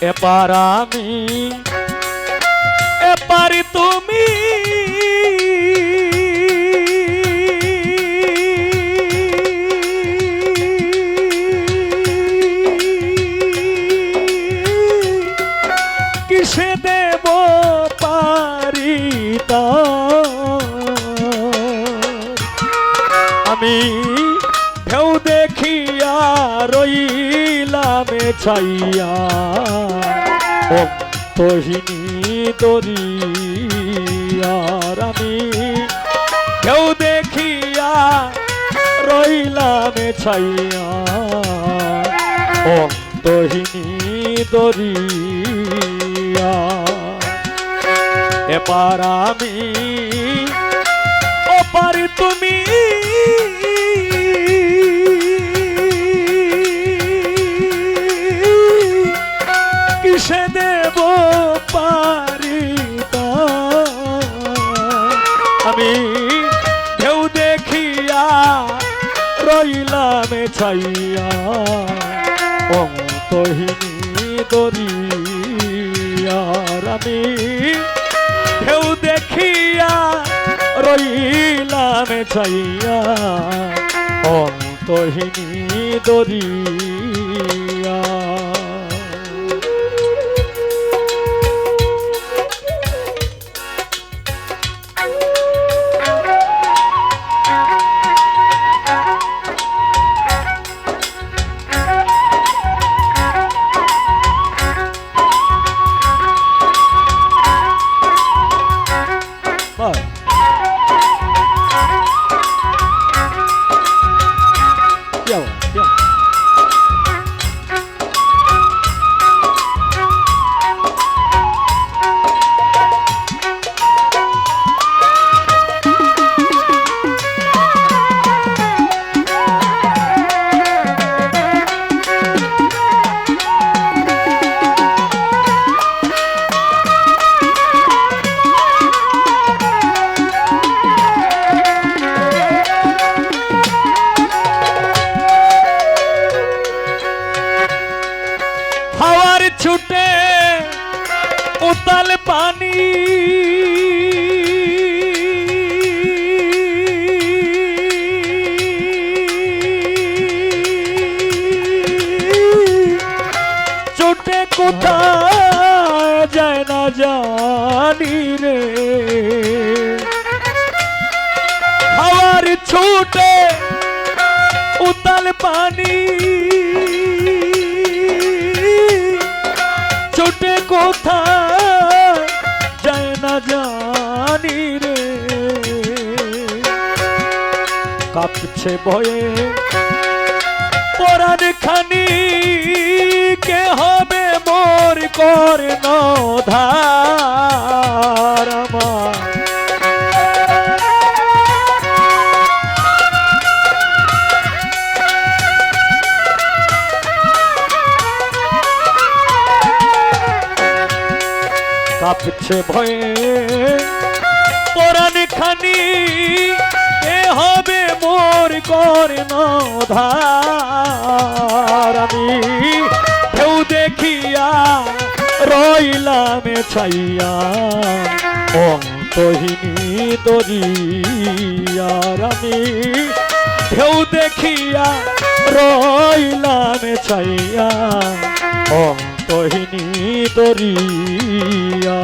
এপার আমি এপার তুমি। কিসে দেব পারি আমি ঢেউ দেখিয়া রইলামে। ছাইয়া ও দরিয়ার আমি ঢেউ দেখিয়া রইলামে ছাইয়া। ও দরিয়া এবার আমি ওপার তুমি ছাইয়া অন্তহীনী দরিয়ার আমি ঢেউ দেখিয়া রইলাম ছাইয়া অন্তহীনী দরিয়া Yellow. কোথায় যায় না জানি রে। হাওয়ার ছুটে উতাল পানি। ছোটে কোথায় যায় না জানি রে। কাঁপছে ভয়ে পরাণ খানি কে হবে মোর কর ধার আমার। কাঁপছে ভয়ে পরাণ খানি এ হবে মোর কর ধার ঢেউ দেখিয়া রইলাম ছাইয়া। অন্তহিনী দরিয়ার আমি কেউ দেখিয়া রইলাম ছাইয়া। অন্তহিনী দরিয়া।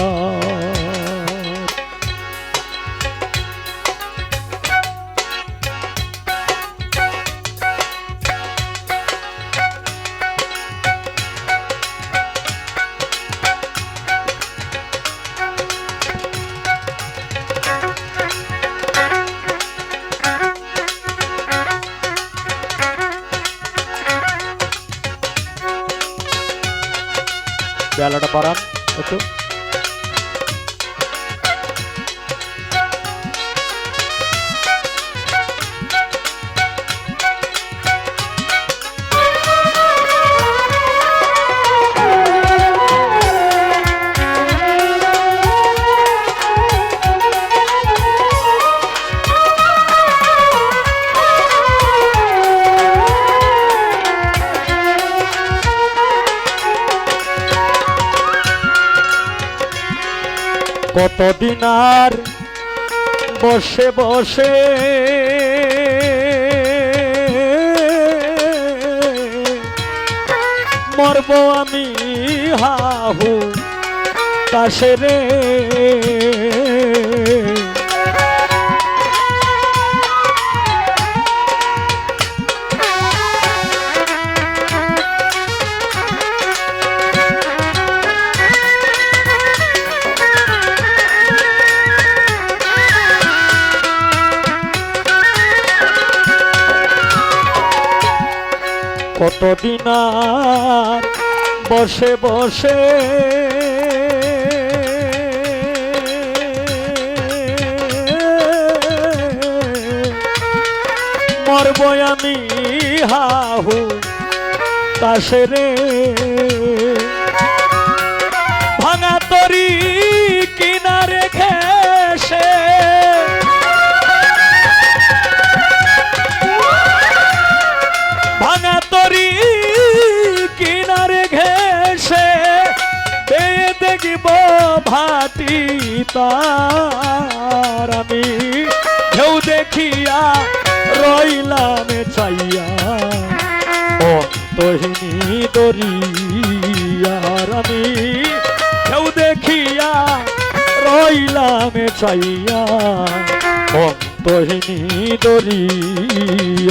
বেলাটা বাড়ান একটু কতদিন আর বসে বসে? মরব আমি হাহু কাশে রে কতদিন বসে বসে মরব আমি হাহু তাসে রে। ভাঙা তরি কিনারে ঘেসে ঘেসে পেয়ে দেখব ভাটি তার আমি। ঢেউ দেখিয়া রইলাম চাইয়া অন্তহিনী দরিয়ার আমি। ঢেউ দেখিয়া রইলাম চাইয়া অন্তহিনী দরিয়ার।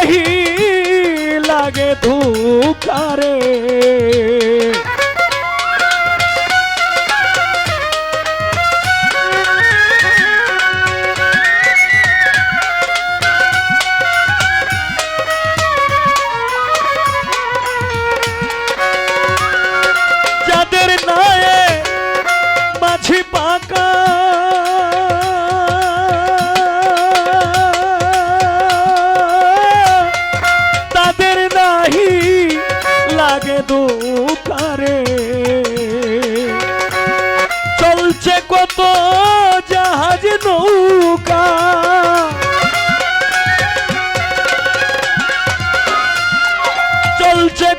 নাহি লাগে ধুকারে যাদের নায়ে মাছি পাকা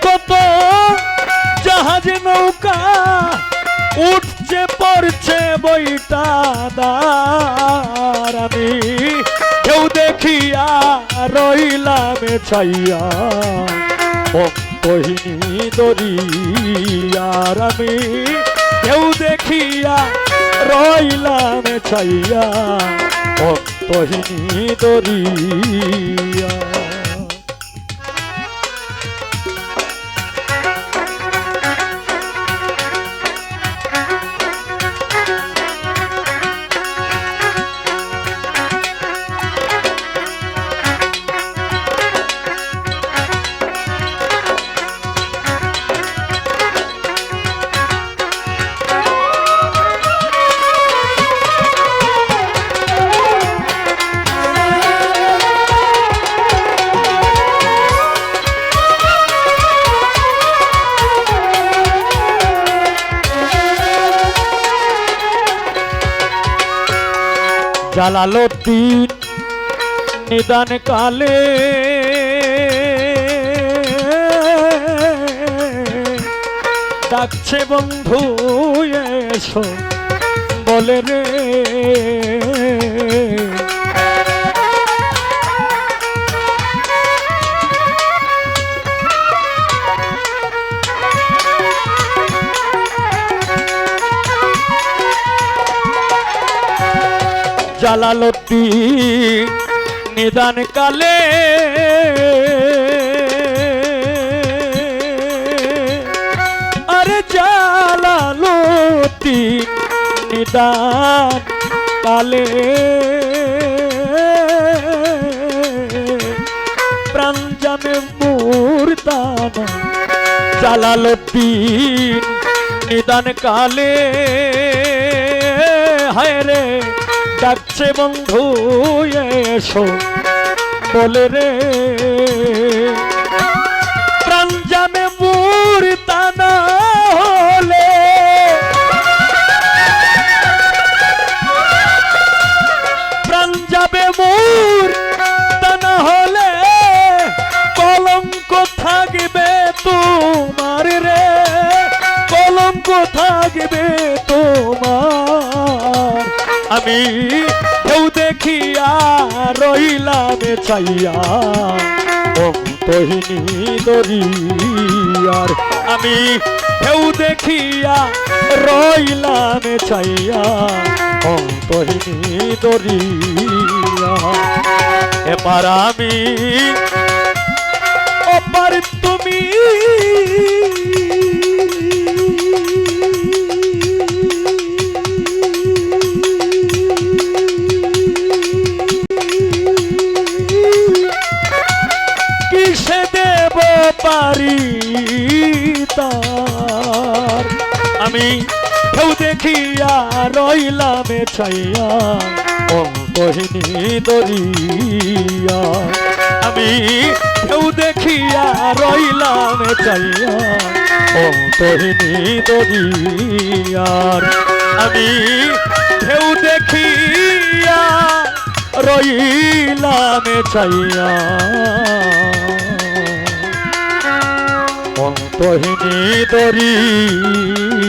কত জাহাজ নৌকা উঠছে, পড়ছে বইটা দার আমি। কেউ দেখিয়া রইলাম ছাইয়া অন্তহিনী দরিয়ার আমি। কেউ দেখিয়া রইলাম ছাইয়া অন্তহিনী দরিয়া। জালালুদ্দিন নিদান কালে ডাকছে বন্ধু এসো বলে রে। জালালতি নিদান কালে আরে জালালতি নিদান কালে প্রাণ জানে মূর্তানা জালালুদ্দিন নিদান কালে হায় রে ডাকছে বন্ধু এসো বলে রে। আমি কেউ দেখিয়া রইলাম চাইয়া অন্তহীনী দরিয়ার আমি কেউ দেখিয়া রইলাম চাইয়া অন্তহীনী দরিয়া এবার আমি অপার তুমি আমি, কেউ দেখিয়া রইলাম ছাইয়া, অন্তহিনী দরিয়া। আমি, কেউ দেখিয়া রইলাম চাইয়া অন্তহিনী দরিয়ার আমি, কেউ দেখিয়া রইলাম চাইয়া অন্তহিনী দরিয়া।